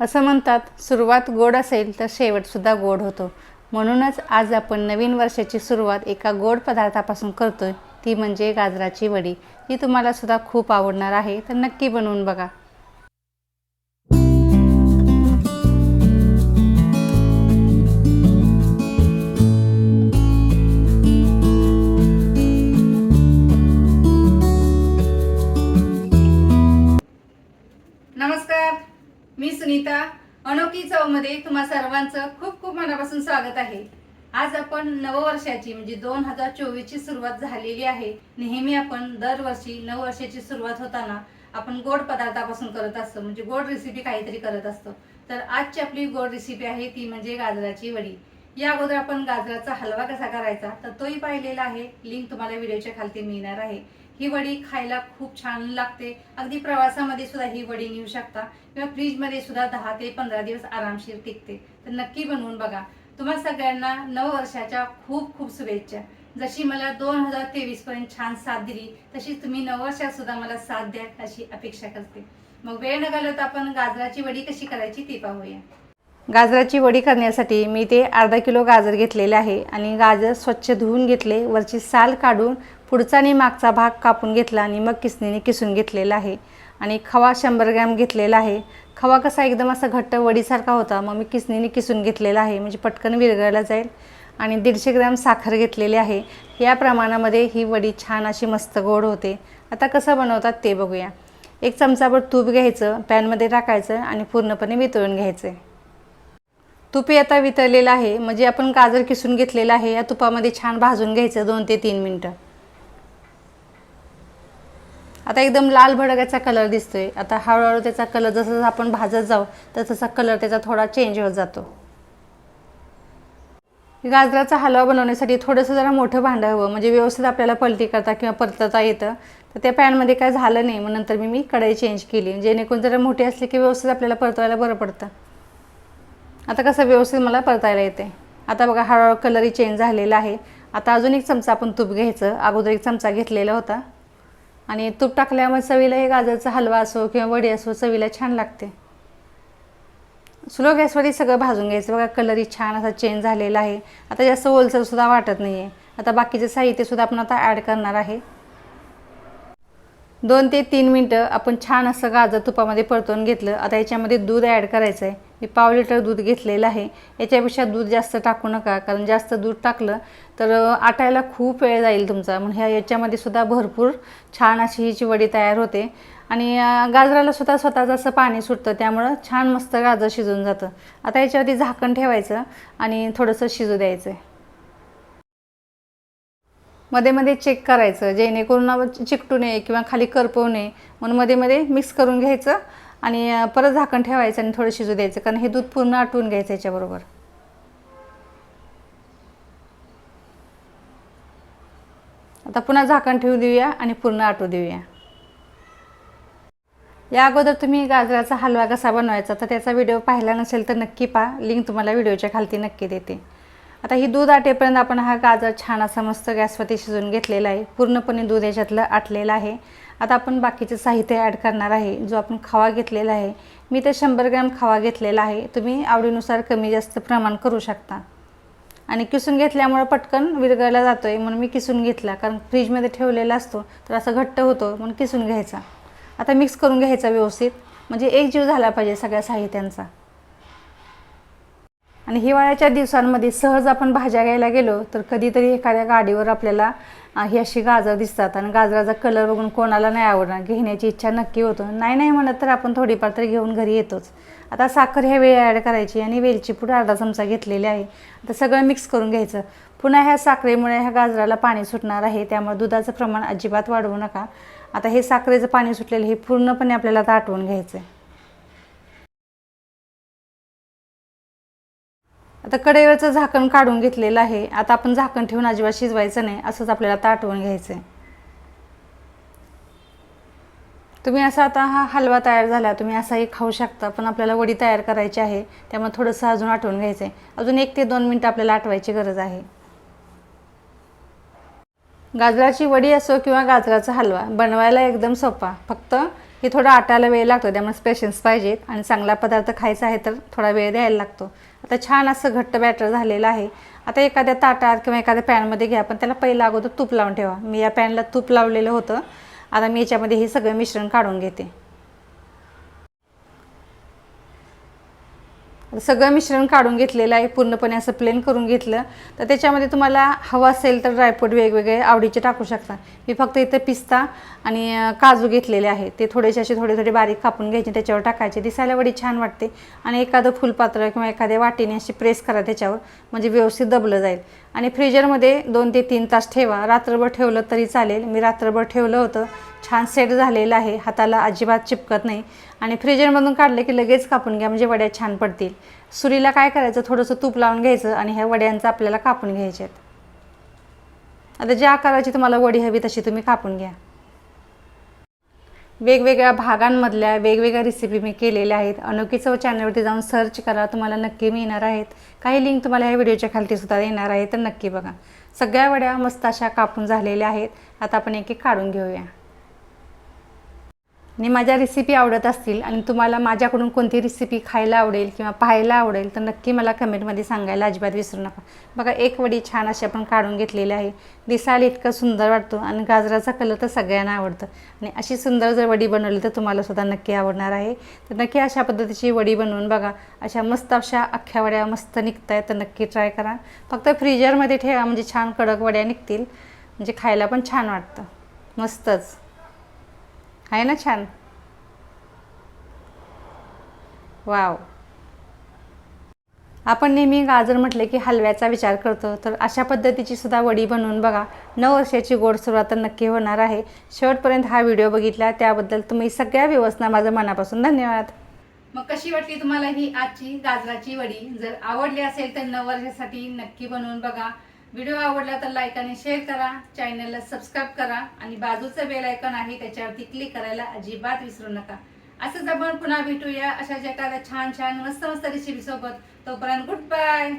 असं म्हणतात सुरुवात गोड असेल तर शेवटसुद्धा गोड होतो. म्हणूनच आज आपण नवीन वर्षाची सुरुवात एका गोड पदार्थापासून करतोय ती म्हणजे गाजराची वडी. ती तुम्हाला सुद्धा खूप आवडणार आहे तर नक्की बनवून बघा. सुनीता अनोखी चवमध्ये तुम्हा सर्वांचं खूप खूप मनापासून स्वागत आहे. आज आपण नववर्षाची म्हणजे दोन हजार चोवीसची सुरुवात झालेली आहे. नेहमी आपण दरवर्षी नववर्षाची सुरुवात होताना आपण गोड पदार्थापासून करत असतो म्हणजे गोड रेसिपी काहीतरी करत असतो. तर आजची आपली गोड रेसिपी आहे ती म्हणजे गाजराची वडी. या अगोदर आपण गाजराचा हलवा कसा करायचा तर तोही पाहिलेला आहे. लिंक तुम्हाला व्हिडिओच्या खालती मिळणार आहे. ही वडी खायला खूप छान लागते. अगदी प्रवासामध्ये सुद्धा ही वडी नेऊ शकता. किंवा फ्रीजमध्ये सुद्धा दहा ते पंधरा दिवस आरामशीर टिकते. तर नक्की बनवून बघा. तुम्हा सगळ्यांना नववर्षाच्या खूप खूप शुभेच्छा. जशी मला दोन हजार तेवीस पर्यंत छान साथ दिली तशीच तुम्ही नववर्षात सुद्धा मला साथ द्या अशी अपेक्षा करते. मग वेळ न घालवता आपण गाजराची वडी कशी करायची ती पाहूया. गाजराची वडी करण्यासाठी मी ते अर्धा किलो गाजर घेतलेले आहे आणि गाजर स्वच्छ धुवून घेतले वरची साल काढून पुढचा आणि मागचा भाग कापून घेतला आणि मग किसणीने किसून घेतलेला आहे. आणि खवा शंभर ग्रॅम घेतलेला आहे. खवा कसा एकदम असा घट्ट वडीसारखा होता मग मी किसणीने किसून घेतलेला आहे. म्हणजे पटकन विरघळला जाईल. आणि दीडशे ग्रॅम साखर घेतलेली आहे. या प्रमाणामध्ये ही वडी छान अशी मस्त गोड होते. आता कसं बनवतात ते बघूया. एक चमचाभर तूप घ्यायचं पॅनमध्ये टाकायचं आणि पूर्णपणे वितळून घ्यायचं. तूप आता वितळलेलं आहे. म्हणजे आपण गाजर किसून घेतलेलं आहे. या तुपामध्ये छान भाजून घ्यायचं दोन ते तीन मिनटं. आता एकदम लाल भडकाचा कलर दिसतोय. आता हळूहळू त्याचा कलर जसं जसं आपण भाजत जाऊ तर तसा कलर त्याचा थोडा चेंज होत जातो. गाजराचा हलवा बनवण्यासाठी थोडंसं जरा मोठं भांडं हवं. म्हणजे व्यवस्थित आपल्याला पलटी करता किंवा परतता येतं. तर त्या पॅनमध्ये काय झालं नाही. मग नंतर मी मी कढई चेंज केली. जेणेकरून जरा मोठी असली की व्यवस्थित आपल्याला परतवायला बरं पडतं. आता कसं व्यवस्थित मला परतायला येते. आता बघा हळूहळू कलरही चेंज झालेला आहे. आता अजून एक चमचा आपण तूप घ्यायचं. अगोदर एक चमचा घेतलेला होता. आणि तूप टाकल्यामुळे चवीला हे गाजरचा हलवा असो किंवा वडी असो चवीला छान लागते. स्लो गॅसवरही सगळं भाजून घ्यायचं. बघा कलरही छान असा चेंज झालेला आहे. आता जास्त ओलसरसुद्धा वाटत नाही आहे आता बाकीचे साहित्यसुद्धा आपण आता ॲड करणार आहे. दोन ते तीन मिनटं आपण छान असं गाजर तुपामध्ये परतवून घेतलं. आता याच्यामध्ये दूध ॲड करायचं आहे मी पाव लिटर दूध घेतलेलं आहे. याच्यापेक्षा दूध जास्त टाकू नका कारण जास्त दूध टाकलं तर आटायला खूप वेळ जाईल तुमचा. म्हणून ह्या याच्यामध्ये सुद्धा भरपूर छान अशी हिची वडी तयार होते. आणि गाजराला सुद्धा स्वतःचं असं पाणी सुटतं त्यामुळं छान मस्त गाजर शिजून जातं. आता याच्यावरती झाकण ठेवायचं आणि थोडंसं शिजू द्यायचं आहे मध्ये मध्ये चेक करायचं जेणेकरून चिकटू नये किंवा खाली करपवू नये. म्हणून मध्ये मध्ये मिक्स करून घ्यायचं. आणि परत झाकण ठेवायचं आणि थोडं शिजू द्यायचं कारण हे दूध पूर्ण आटवून घ्यायचं याच्याबरोबर. आता पुन्हा झाकण ठेवू देऊया आणि पूर्ण आटू देऊया. या अगोदर तुम्ही गाजराचा हलवा कसा बनवायचा तर त्याचा व्हिडिओ पाहिला नसेल तर नक्की पहा. लिंक तुम्हाला व्हिडिओच्या खालती नक्की देते. आता ही दूध आटेपर्यंत आपण हा गाजर छान असा मस्त गॅसवरती शिजून घेतलेला आहे. पूर्णपणे दूध याच्यातलं आटलेलं आहे. आता आपण बाकीचे साहित्य ॲड करणार आहे जो आपण खवा घेतलेला आहे. मी ते शंभर ग्रॅम खवा घेतलेला आहे. तुम्ही आवडीनुसार कमी जास्त प्रमाण करू शकता. आणि किसून घेतल्यामुळं पटकन विरघळला जातो आहे म्हणून मी किसून घेतला. कारण फ्रीजमध्ये ठेवलेला असतो तर असं घट्ट होतो म्हणून किसून घ्यायचा. आता मिक्स करून घ्यायचा व्यवस्थित. म्हणजे एक जीव झाला पाहिजे सगळ्या साहित्यांचा. आणि हिवाळ्याच्या दिवसांमध्ये सहज आपण भाज्या घ्यायला गेलो तर कधीतरी एखाद्या गाडीवर आपल्याला ही अशी गाजर दिसतात. आणि गाजराचा कलर बघून कोणाला नाही आवडणार. घेण्याची इच्छा नक्की होतो. नाही नाही म्हणत तर आपण थोडीफार तरी घेऊन घरी येतोच. आता साखर ह्या वेळ ॲड करायची आणि वेलची पूड अर्धा चमचा घेतलेली आहे. आता सगळं मिक्स करून घ्यायचं. पुन्हा ह्या साखरेमुळे ह्या गाजराला पाणी सुटणार आहे. त्यामुळे दुधाचं प्रमाण अजिबात वाढवू नका. आता हे साखरेचं पाणी सुटलेलं हे पूर्णपणे आपल्याला आता आटवून घ्यायचं आहे आता कडेवरचं झाकण काढून घेतलेलं आहे. आता आपण झाकण ठेवून अजिबात शिजवायचं नाही असंच आपल्याला ताटवून घ्यायचं आहे तुम्ही असा आता हा हलवा तयार झाला तुम्ही असाही खाऊ शकता पण आपल्याला वडी तयार करायची आहे त्यामुळे थोडंसं अजून आठवून घ्यायचं आहे अजून एक ते दोन मिनटं आपल्याला आठवायची गरज आहे. गाजराची वडी असो किंवा गाजराचा हलवा बनवायला एकदम सोपा. फक्त हे थोडं आटायला वेळ लागतो त्यामुळे स्पेशन्स पाहिजेत. आणि चांगला पदार्थ खायचा आहे तर थोडा वेळ द्यायला लागतो. आता छान असं घट्ट बॅटर झालेलं आहे. आता एखाद्या ताटात किंवा एखाद्या पॅनमध्ये घ्या पण त्याला पहिला अगोदर तूप लावून ठेवा. मी या पॅनला तूप लावलेलं होतं. आता मी याच्यामध्ये हे सगळं मिश्रण काढून घेते. सगळं मिश्रण काढून घेतलेलं आहे पूर्णपणे असं प्लेन करून घेतलं. तर त्याच्यामध्ये तुम्हाला हवं असेल तर ड्रायफ्रूट वेगवेगळे आवडीचे टाकू शकता. मी फक्त इथं पिस्ता आणि काजू घेतलेले आहे ते थोडेसे असे थोडे थोडे बारीक कापून घ्यायचे त्याच्यावर टाकायचे. दिसायला वडी छान वाटते. आणि एखादं फुलपात्र किंवा एखाद्या वाटीने अशी प्रेस करा त्याच्यावर म्हणजे व्यवस्थित दबलं जाईल. आणि फ्रीजरमध्ये दोन ते तीन तास ठेवा. रात्रभर ठेवलं तरी चालेल. मी रात्रभर ठेवलं होतं. छान सेट झालेलं आहे. हाताला अजिबात चिपकत नाही. आणि फ्रीजरमधून काढले की लगेच कापून घ्या म्हणजे वड्या छान पडतील. सुरीला काय करायचं? थोडंसं तूप लावून घ्यायचं आणि ह्या वड्यांचं आपल्याला कापून घ्यायचे आहेत. आता ज्या आकाराची तुम्हाला वडी हवी तशी तुम्ही कापून घ्या. वेगवेगळ्या भागांमधल्या वेगवेगळ्या रेसिपी मी केलेल्या आहेत. अनोखी चव चॅनलवरती जाऊन सर्च करा तुम्हाला नक्की मिळणार आहेत. काही लिंक तुम्हाला ह्या व्हिडिओच्या खालती सुद्धा येणार आहे तर नक्की बघा. सगळ्या वड्या मस्त अशा कापून झालेल्या आहेत. आता आपण एक एक काढून घेऊया. आणि माझ्या रेसिपी आवडत असतील आणि तुम्हाला माझ्याकडून कोणती रेसिपी खायला आवडेल किंवा पाहायला आवडेल तर नक्की मला कमेंटमध्ये सांगायला अजिबात विसरू नका. बघा एक वडी छान अशी आपण काढून घेतलेली आहे. दिसायला इतकं सुंदर वाटतो आणि गाजराचा कलर तर सगळ्यांना आवडतं. आणि अशी सुंदर जर वडी बनवली तर तुम्हाला सुद्धा नक्की आवडणार आहे. तर नक्की अशा पद्धतीची वडी बनवून बघा. अशा मस्त अशा अख्ख्या वड्या मस्त निघत आहेत तर नक्की ट्राय करा. फक्त फ्रीजरमध्ये ठेवा म्हणजे छान कडक वड्या निघतील. म्हणजे खायला पण छान वाटतं. मस्तच. आहे ना छान? वाव. आपण नेहमी गाजर म्हटले की हलव्याचा विचार करतो तर अशा पद्धतीची सुद्धा वडी बनवून बघा. नऊ वर्षाची गोड सुरुवात तर नक्की होणार आहे. शेवटपर्यंत हा व्हिडिओ बघितला त्याबद्दल तुम्ही सगळ्या व्यवस्था माझं मनापासून धन्यवाद. मग कशी वाटली तुम्हाला ही आजची गाजराची वडी? जर आवडली असेल तर नऊ वर्षासाठी नक्की बनवून बघा. व्हिडिओ आवडला तर लाईक आणि शेअर करा. चॅनलला सबस्क्राईब करा. आणि बाजूचं बेल आयकॉन आहे त्याच्यावरती क्लिक करायला अजिबात विसरू नका. असंच आपण पुन्हा भेटूया अशाच एखाद्या छान छान मस्त मस्त रेसिपी सोबत. तोपर्यंत गुड बाय